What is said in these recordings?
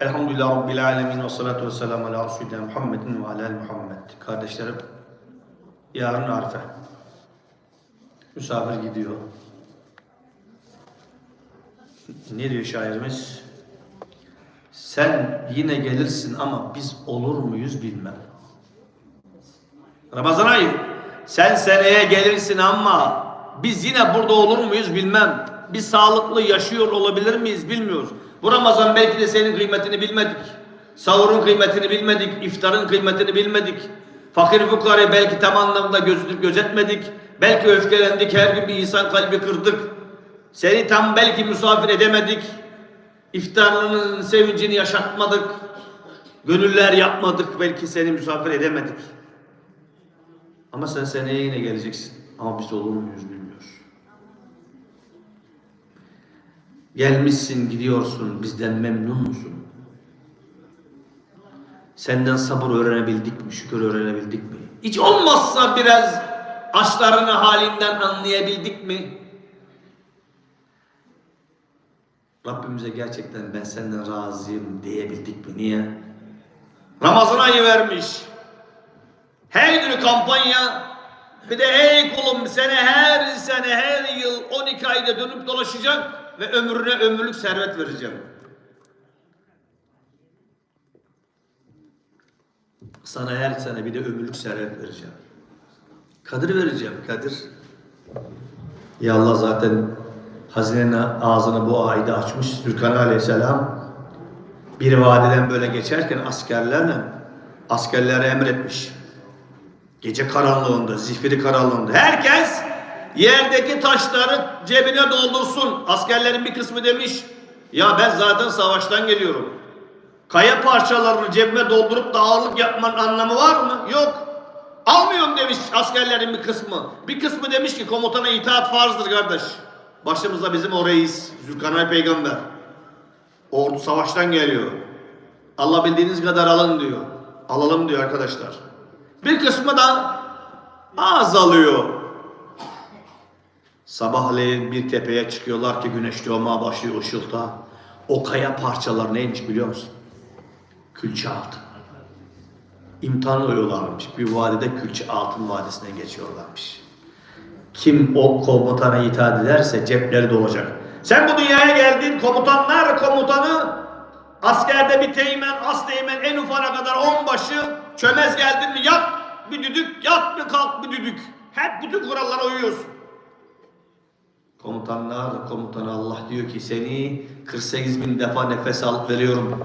Elhamdülillah Rabbil Alemin ve salatu ve selamu ala Resulina Muhammedin ve ala Muhammed. Kardeşlerim, yarın Arife. Misafir gidiyor. Ne diyor şairimiz? Sen yine gelirsin ama biz olur muyuz bilmem. Ramazan ayı. Sen seneye gelirsin ama biz yine burada olur muyuz bilmem. Biz sağlıklı yaşıyor olabilir miyiz bilmiyoruz. Bu Ramazan belki de senin kıymetini bilmedik. Sahurun kıymetini bilmedik. iftarın kıymetini bilmedik. Fakir fukarayı belki tam anlamda gözütüp gözetmedik. Belki öfkelendik. Her gün bir insan kalbi kırdık. Seni tam belki misafir edemedik. İftarının sevincini yaşatmadık. Gönüller yapmadık. Belki seni misafir edemedik. Ama sen seneye yine geleceksin. Ama biz olur muyuz bilmiyoruz. Gelmişsin gidiyorsun bizden memnun musun? Senden sabır öğrenebildik mi? Şükür öğrenebildik mi? Hiç olmazsa biraz açlarını halinden anlayabildik mi? Rabbimize gerçekten ben senden razıyım diyebildik mi? Niye? Ramazan ayı vermiş. Her günü kampanya. Bir de ey kulum sene her sene her yıl 12 ayda dönüp dolaşacak ve ömrüne ömürlük servet vereceğim. Sana her sene bir de ömürlük servet vereceğim. Kadir vereceğim Kadir. Ya Allah zaten hazinenin ağzını bu ayda açmış Zülkan Aleyhisselam. Bir vadiden böyle geçerken askerlerle askerlere emretmiş. Gece karanlığında, zifiri karanlığında. Herkes yerdeki taşları cebine doldursun. Askerlerin bir kısmı demiş. Ya ben zaten savaştan geliyorum. Kaya parçalarını cebime doldurup da ağırlık yapmanın anlamı var mı? Yok. Almıyorum demiş askerlerin bir kısmı. Bir kısmı demiş ki komutana itaat farzdır kardeş. Başımızda bizim o reis, peygamber. Ordu savaştan geliyor. Allah bildiğiniz kadar alın diyor. Alalım diyor arkadaşlar. Bir kısmı da az alıyor. Sabahleyin bir tepeye çıkıyorlar ki güneş doğmaya başlıyor ışılta. O kaya parçalar neymiş biliyor musun? Külçe altın. İmtihan oluyorlarmış. Bir vadide külçe altın vadisine geçiyorlarmış. Kim o komutana itaat ederse cepleri dolacak. Sen bu dünyaya geldin komutanlar komutanı askerde bir teğmen, as teğmen en ufana kadar onbaşı çömez geldin mi yat bir düdük yat bir kalk bir düdük. Hep bütün kurallara uyuyorsun. Komutanlar komutanı Allah diyor ki seni 48 bin defa nefes alıp veriyorum.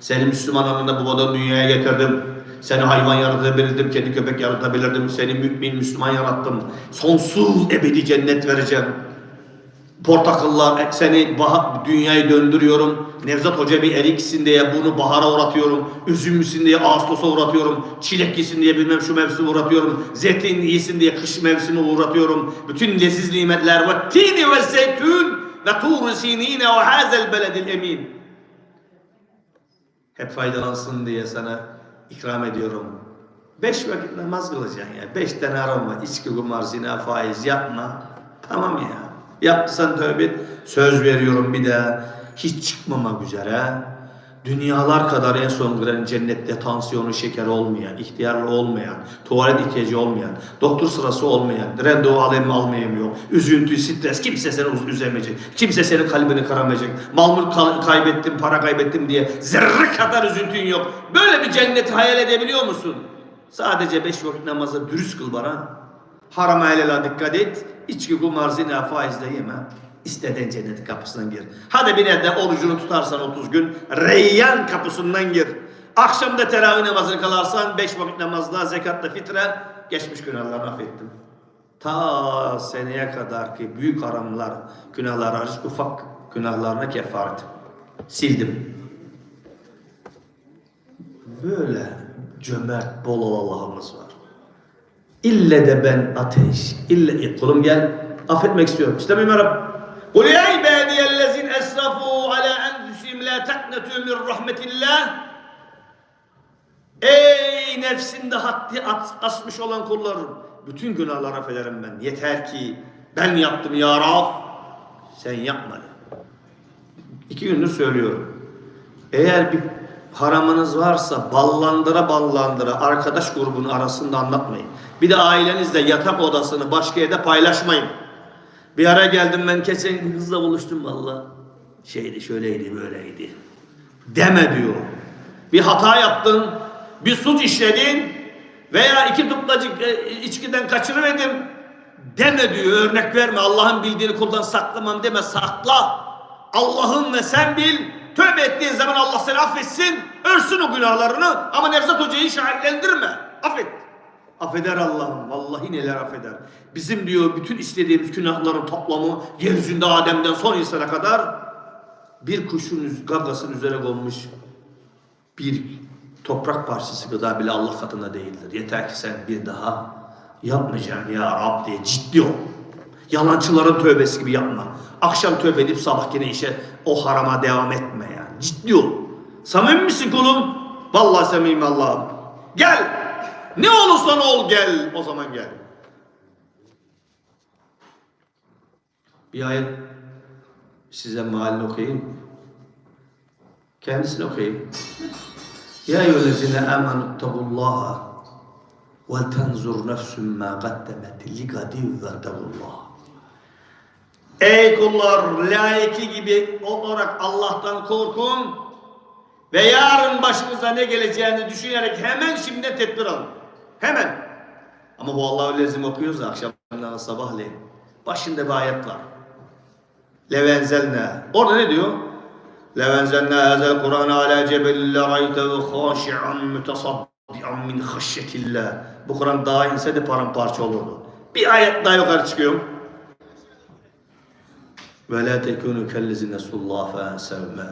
Seni Müslüman anında babadan dünyaya getirdim. Seni hayvan yaratabilirdim, kedi köpek yaratabilirdim. Seni mümin Müslüman yarattım. Sonsuz ebedi cennet vereceğim. Portakallar seni bah- dünyayı döndürüyorum. Nevzat Hoca bir eriksin diye bunu bahara uğratıyorum. Üzümlüsün diye Ağustos'a uğratıyorum. Çilek yesin diye bilmem şu mevsime uğratıyorum. Zeytin yesin diye kış mevsimi uğratıyorum. Bütün leziz nimetler ve tini ve zeytun ve tur sinine ve hazel beledil emin. Hep faydalansın diye sana ikram ediyorum. Beş vakit namaz kılacaksın ya. Beş tane haram var. İçki, kumar, zina, faiz yapma. Tamam ya. Yaptıysan tövbe et. Söz veriyorum bir daha. Hiç çıkmamak üzere. Dünyalar kadar en son giren cennette tansiyonu şeker olmayan, ihtiyarlı olmayan, tuvalet ihtiyacı olmayan, doktor sırası olmayan, randevu alayım almayamıyor, üzüntü, stres, kimse seni üzemeyecek, kimse senin kalbini kıramayacak, mal mülk kaybettim, para kaybettim diye zerre kadar üzüntün yok. Böyle bir cenneti hayal edebiliyor musun? Sadece beş vakit namazı dürüst kıl bana. Harama helala dikkat et. İçki, kumar, zina, faiz de yeme. İstediğin cennet kapısından gir. Hadi bir de orucunu tutarsan 30 gün Reyyan kapısından gir. Akşamda teravih namazını kılarsan 5 vakit namazda zekatla fitre geçmiş günahlarını affettim. Ta seneye kadar ki büyük haramlar, günahlar hariç ufak günahlarına kefaret. Sildim. Böyle cömert bol ol Allah'ımız var. İlle de ben ateş, ille kulum gel affetmek istiyorum. İstemiyorum ya Rabbi. Kul ya ibadiyellezin esrafu ala enfusihim la teknetu min rahmetillah. Ey nefsinde haddi asmış olan kullarım. Bütün günahları affederim ben. Yeter ki ben yaptım ya Rab. Sen yapma. İki gündür söylüyorum. Eğer bir haramınız varsa ballandıra ballandıra arkadaş grubunun arasında anlatmayın. Bir de ailenizle yatak odasını başka yerde paylaşmayın. Bir ara geldim ben geçen kızla buluştum valla. Şeydi şöyleydi böyleydi. Deme diyor. Bir hata yaptın, bir suç işledin veya iki tuplacık e, içkiden kaçırıverdin. Deme diyor, örnek verme. Allah'ın bildiğini kuldan saklamam deme, sakla. Allah'ın ve sen bil, tövbe ettiğin zaman Allah seni affetsin, örsün o günahlarını ama Nevzat Hoca'yı şahitlendirme. Affet. Affeder Allah'ım. Vallahi neler affeder. Bizim diyor bütün istediğimiz günahların toplamı yeryüzünde Adem'den son insana kadar bir kuşun gagasının üzerine konmuş bir toprak parçası kadar bile Allah katında değildir. Yeter ki sen bir daha yapmayacaksın ya Rab diye ciddi ol. Yalancıların tövbesi gibi yapma. Akşam tövbe edip sabah yine işe o harama devam etme yani. Ciddi ol. Samimi misin kulum? Vallahi samimi Allah'ım. Gel. Ne olursan ol gel. O zaman gel. Bir ayet size mealini okuyayım. Kendisini okuyayım. Ya eyyühellezine amenu tabullaha ve tenzur nefsün ma kaddemet li gadin vertebullah. Ey kullar layıkı gibi olarak Allah'tan korkun ve yarın başınıza ne geleceğini düşünerek hemen şimdi tedbir alın. Hemen. Ama bu Allah'ı lezim okuyoruz da akşamlara sabahleyin. Başında bir ayet var. Levenzelne. Orada ne diyor? Levenzelne hazel Kur'an ala cebel la raytehu khashi'an mutasaddian min haşyetillah. Bu Kur'an daha inse de paramparça olurdu. Bir ayet daha yukarı çıkıyorum. Ve la tekunu kellezine sullah fe ensevme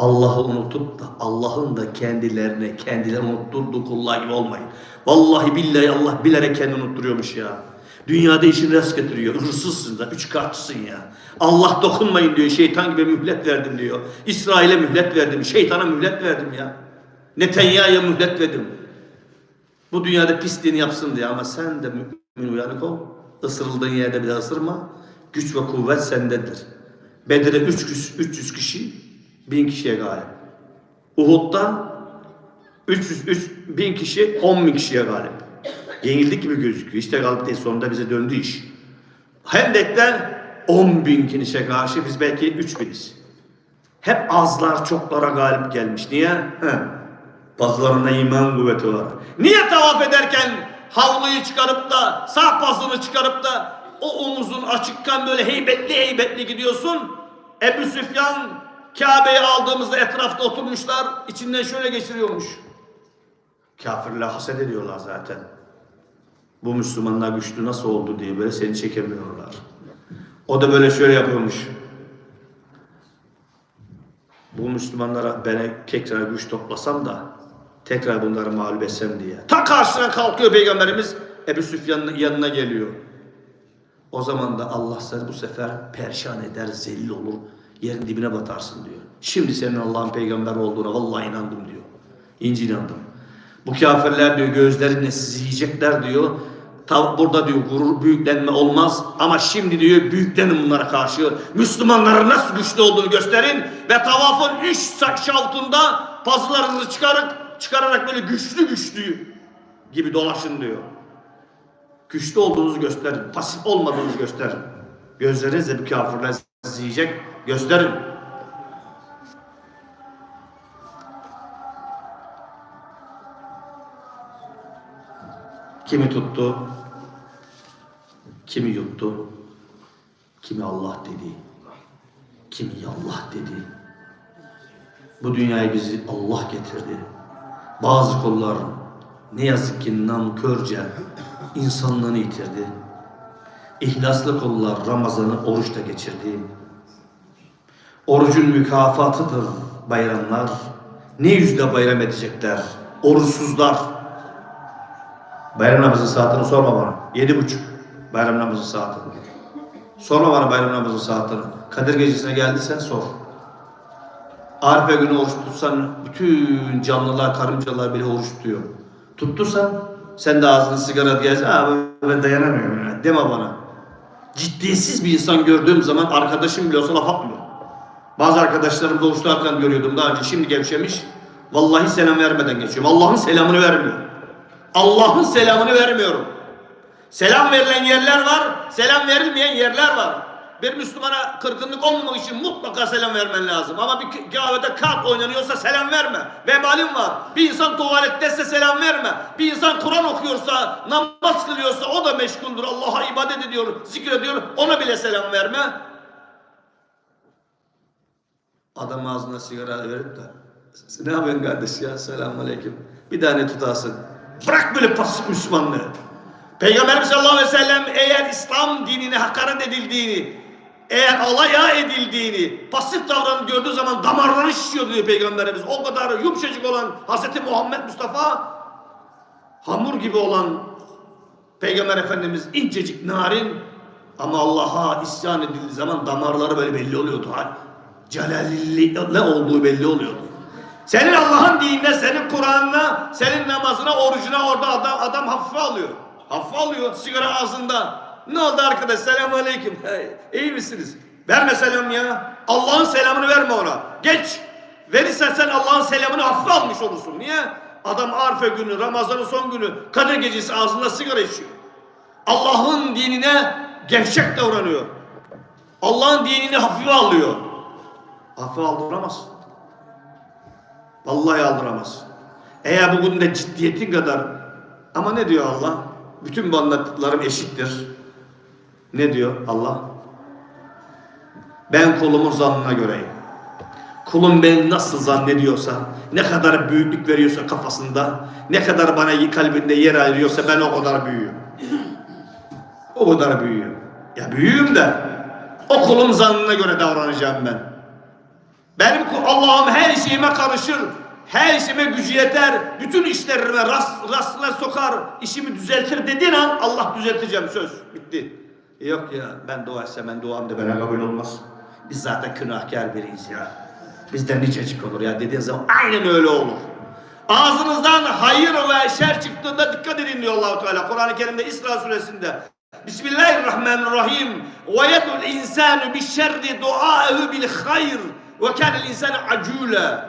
Allah'ı unutup da Allah'ın da kendilerine kendileri unutturduğu kullar gibi olmayın. Vallahi billahi Allah bilerek kendini unutturuyormuş ya. Dünyada işin rast getiriyor. Hırsızsın da, üç kağıtçısın ya. Allah dokunmayın diyor. Şeytan gibi mühlet verdim diyor. İsrail'e mühlet verdim. Şeytana mühlet verdim ya. Netanyahu'ya mühlet verdim. Bu dünyada pisliğini yapsın diye ama sen de mümin uyanık ol. Isırıldığın yerde bir ısırma. Güç ve kuvvet sendedir. Bedir'e 300, 300 kişi, 1000 kişiye galip. Uhud'da 300, 3, 1000 kişi, 10 bin kişiye galip. Yenildik gibi gözüküyor. İşte galip değil sonunda bize döndü iş. Hendek'ten 10 bin kişiye karşı biz belki 3 biniz. Hep azlar çoklara galip gelmiş. Niye? Heh. Bazılarında iman kuvveti var. Niye tavaf ederken havluyu çıkarıp da sağ pasını çıkarıp da o omuzun açıkken böyle heybetli heybetli gidiyorsun? Ebu Süfyan Kabe'yi aldığımızda etrafta oturmuşlar. içinden şöyle geçiriyormuş. Kafirler haset ediyorlar zaten. Bu Müslümanlar güçlü nasıl oldu diye böyle seni çekemiyorlar. O da böyle şöyle yapıyormuş. Bu Müslümanlara beni tekrar güç toplasam da tekrar bunları mağlup etsem diye. Ta karşısına kalkıyor Peygamberimiz Ebu Süfyan'ın yanına geliyor. O zaman da Allah seni bu sefer perşan eder, zelil olur, yerin dibine batarsın diyor. Şimdi senin Allah'ın peygamber olduğuna vallahi inandım diyor. İnci inandım. Bu kafirler diyor gözlerinle sizi yiyecekler diyor. Ta burada diyor gurur büyüklenme olmaz ama şimdi diyor büyüklenin bunlara karşı. Müslümanların nasıl güçlü olduğunu gösterin ve tavafın üç şavtunda pazılarınızı çıkarıp çıkararak böyle güçlü güçlü gibi dolaşın diyor. Güçlü olduğunuzu gösterin. Pasif olmadığınızı gösterin. Gözlerinizle bu kafirler yiyecek. Gösterin. Kimi tuttu, kimi yuttu, kimi Allah dedi, kimi Allah dedi. Bu dünyaya bizi Allah getirdi. Bazı kullar ne yazık ki namkörce insanlığını yitirdi. İhlaslı kullar Ramazan'ı oruçta geçirdi. Orucun mükafatıdır bayramlar. Ne yüzle bayram edecekler? Oruçsuzlar. Bayram namazı saatini sorma bana. Yedi buçuk bayram namazı saati. Sorma bana bayram namazı saatini. Kadir gecesine geldiysen sor. Arife günü oruç tutsan bütün canlılar, karıncalar bile oruç tutuyor. Tuttursan sen de ağzını sigara diyeceksin. Ha ben dayanamıyorum ya. Deme bana. Ciddiyetsiz bir insan gördüğüm zaman arkadaşım bile olsa laf atmıyor. Bazı arkadaşlarım doğuşlarken görüyordum daha önce. Şimdi gevşemiş. Vallahi selam vermeden geçiyorum. Allah'ın selamını vermiyor. Allah'ın selamını vermiyorum. Selam verilen yerler var, selam verilmeyen yerler var. Bir Müslümana kırgınlık olmamak için mutlaka selam vermen lazım. Ama bir kahvede kart oynanıyorsa selam verme. Vebalin var. Bir insan tuvaletteyse selam verme. Bir insan Kur'an okuyorsa, namaz kılıyorsa o da meşguldür. Allah'a ibadet ediyor, zikrediyor. Ona bile selam verme. Adam ağzına sigara verip de ne yapıyorsun kardeş ya selamun aleyküm. Bir tane tutasın. Bırak böyle pasif Müslümanlığı. Peygamberimiz sallallahu aleyhi ve sellem eğer İslam dinine hakaret edildiğini, eğer alaya edildiğini, pasif davranı gördüğü zaman damarları şişiyor diyor Peygamberimiz. O kadar yumuşacık olan Hazreti Muhammed Mustafa, hamur gibi olan Peygamber Efendimiz incecik narin ama Allah'a isyan edildiği zaman damarları böyle belli oluyordu. Celalli olduğu belli oluyordu. Senin Allah'ın dinine, senin Kur'an'ına, senin namazına, orucuna orada adam, adam hafife alıyor. Hafife alıyor sigara ağzında. Ne oldu arkadaş? Selamun aleyküm. İyi misiniz? Verme selam ya. Allah'ın selamını verme ona. Geç. Verirsen sen Allah'ın selamını hafife almış olursun. Niye? Adam Arife günü, Ramazan'ın son günü, Kadir gecesi ağzında sigara içiyor. Allah'ın dinine gevşek davranıyor. Allah'ın dinini hafife alıyor. Hafife aldıramaz. Vallahi aldıramaz. Eğer bugün de ciddiyetin kadar ama ne diyor Allah? Bütün bu anlattıklarım eşittir. Ne diyor Allah? Ben kulumun zannına göreyim. Kulum beni nasıl zannediyorsa, ne kadar büyüklük veriyorsa kafasında, ne kadar bana kalbinde yer ayırıyorsa ben o kadar büyüğüm. O kadar büyüğüm. Ya büyüğüm de o kulum zannına göre davranacağım ben. Benim Allah'ım her şeyime karışır. Her şeyime gücü yeter. Bütün işlerime rast, rastına sokar. işimi düzeltir dediğin an Allah düzelteceğim söz. Bitti. Yok ya ben dua etsem ben duam da bana kabul olmaz. Biz zaten günahkar biriyiz ya. Bizden nicecik olur ya dediğin zaman aynen öyle olur. Ağzınızdan hayır ve şer çıktığında dikkat edin diyor Allahu Teala. Kur'an-ı Kerim'de İsra suresinde. Bismillahirrahmanirrahim. Ve yedul insanu bi şerri duaehu bil hayr. Ve kânel insanu acûle.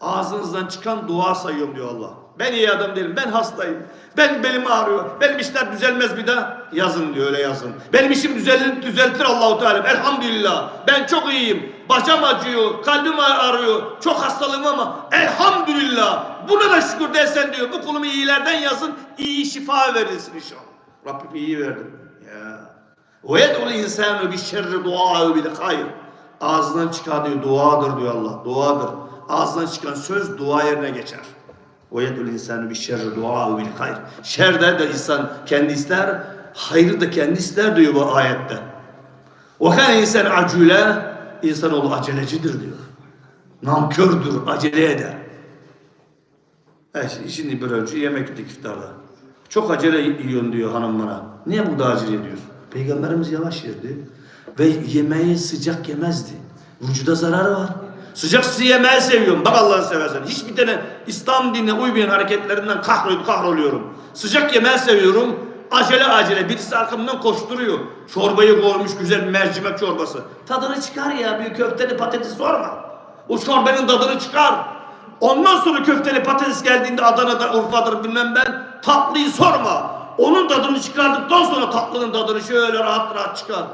Ağzınızdan çıkan dua sayıyorum diyor Allah. Ben iyi adam değilim. Ben hastayım. Ben belim ağrıyor. Benim işler düzelmez bir daha. Yazın diyor öyle yazın. Benim işim düzelir, düzeltir Allahu Teala. Elhamdülillah. Ben çok iyiyim. Başım acıyor. Kalbim ağrıyor. Çok hastalığım ama elhamdülillah. Buna da şükür dersen diyor. Bu kulumu iyilerden yazın. iyi şifa verilsin inşallah. Rabbim iyi verdim. Ya. Ve yed'ul insanu bi şerri dua'u bil hayr. Ağzından çıkardığı duadır diyor Allah. Duadır. Ağzından çıkan söz dua yerine geçer. Ve yedul insanu bi şerri dua'u bil hayr. Şerden de insan kendi ister, hayrı da kendi ister diyor bu ayette. Ve kana insan acule insanoğlu acelecidir diyor. Namkördür, acele eder. Evet, şimdi bir önce yemek yedik iftarda. Çok acele yiyorsun diyor hanım bana. Niye burada acele ediyorsun? Peygamberimiz yavaş yerdi. Ve yemeği sıcak yemezdi. Vücuda zararı var. Sıcak su yemeği seviyorum. Bak Allah'ını seversen. Hiçbir tane İslam dinine uymayan hareketlerinden kahrol, kahroluyorum. Sıcak yemeği seviyorum. Acele acele. Birisi arkamdan koşturuyor. Çorbayı koymuş güzel mercimek çorbası. Tadını çıkar ya. Bir köfteli patates sorma. O çorbanın tadını çıkar. Ondan sonra köfteli patates geldiğinde Adana'da Urfa'dır bilmem ben. Tatlıyı sorma. Onun tadını çıkardıktan sonra tatlının tadını şöyle rahat rahat çıkar.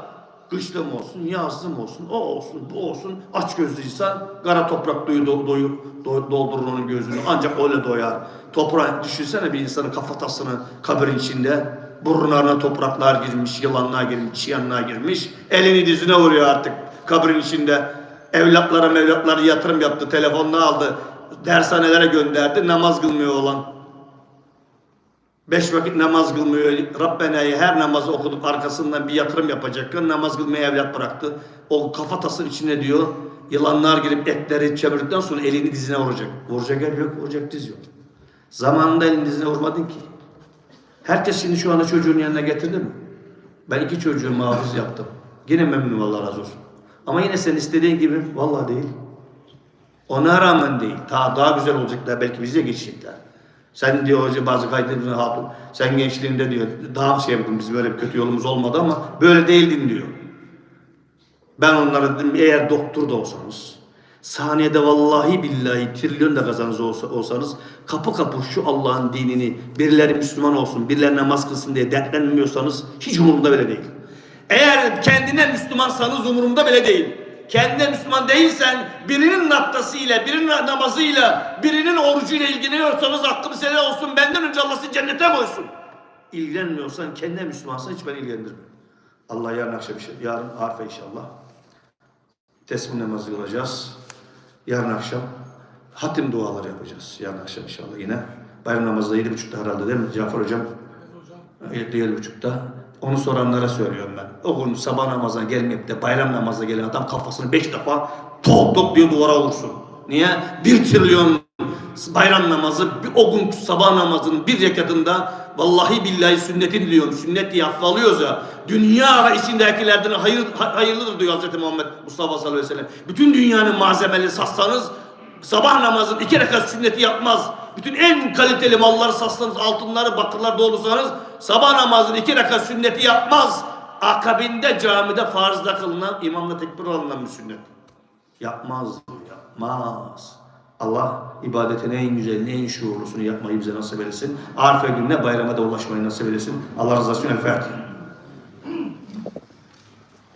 Kışlım olsun, yazlım olsun, o olsun, bu olsun. Aç gözlüysen kara toprak doyu, do, doyu, do, doldurur onun gözünü. Ancak öyle doyar. Toprağı düşünsene bir insanın kafatasını kabrin içinde. Burunlarına topraklar girmiş, yılanlar girmiş, çıyanlar girmiş. Elini dizine vuruyor artık kabrin içinde. Evlatlara mevlatlara yatırım yaptı, telefonunu aldı. Dershanelere gönderdi, namaz kılmıyor olan. Beş vakit namaz kılmıyor. Rabbena'yı her namazı okuduk arkasından bir yatırım yapacakken namaz kılmayı evlat bıraktı. O kafatasının içine diyor yılanlar girip etleri çevirdikten sonra elini dizine vuracak. Vuracak el yok, vuracak diz yok. Zamanında elini dizine vurmadın ki. Herkes şimdi şu anda çocuğun yanına getirdi mi? Ben iki çocuğu hafız yaptım. Yine memnunum Allah razı olsun. Ama yine sen istediğin gibi vallahi değil. Ona rağmen değil. Daha, daha güzel olacaklar. Belki bize geçecekler. Sen diyor hoca bazı kaydedildiğin hatun. Sen gençliğinde diyor daha şey yaptın biz böyle bir kötü yolumuz olmadı ama böyle değildin diyor. Ben onlara dedim eğer doktor da olsanız, saniyede vallahi billahi trilyon da kazanız olsa, olsanız kapı kapı şu Allah'ın dinini birileri Müslüman olsun, birileri namaz kılsın diye dertlenmiyorsanız hiç umurumda bile değil. Eğer kendine Müslümansanız umurumda bile değil. Kendine Müslüman değilsen birinin naptasıyla, birinin namazıyla, birinin orucuyla ilgileniyorsanız hakkım senin olsun. Benden önce Allah seni cennete koysun. İlgilenmiyorsan kendine Müslümansan hiç beni ilgilendirmiyor. Allah yarın akşam şey, yarın arfa inşallah. Tesbih namazı kılacağız. Yarın akşam hatim duaları yapacağız. Yarın akşam inşallah yine. Bayram namazı da yedi buçukta herhalde değil mi Cafer hocam? Yedi, yedi buçukta. Onu soranlara söylüyorum ben. O gün sabah namazına gelmeyip de bayram namazına gelen adam kafasını beş defa tok tok diye duvara vursun. Niye? Bir trilyon bayram namazı o gün sabah namazının bir rekatında vallahi billahi sünneti diliyorum. Sünnet diye affalıyoruz ya. Dünya içindekilerden hayır, ha- hayırlıdır diyor Hz. Muhammed Mustafa sallallahu aleyhi ve sellem. Bütün dünyanın malzemeleri satsanız sabah namazın iki rekat sünneti yapmaz. Bütün en kaliteli malları satsanız altınları bakırlar doldursanız sabah namazın iki rekat sünneti yapmaz. Akabinde camide farzda kılınan imamla tekbir alınan bir sünnet. Yapmaz, yapmaz. Allah ibadetin en güzelini, en şuurlusunu yapmayı bize nasip eylesin. Arife gününe bayrama da ulaşmayı nasip eylesin. Allah razı olsun. El.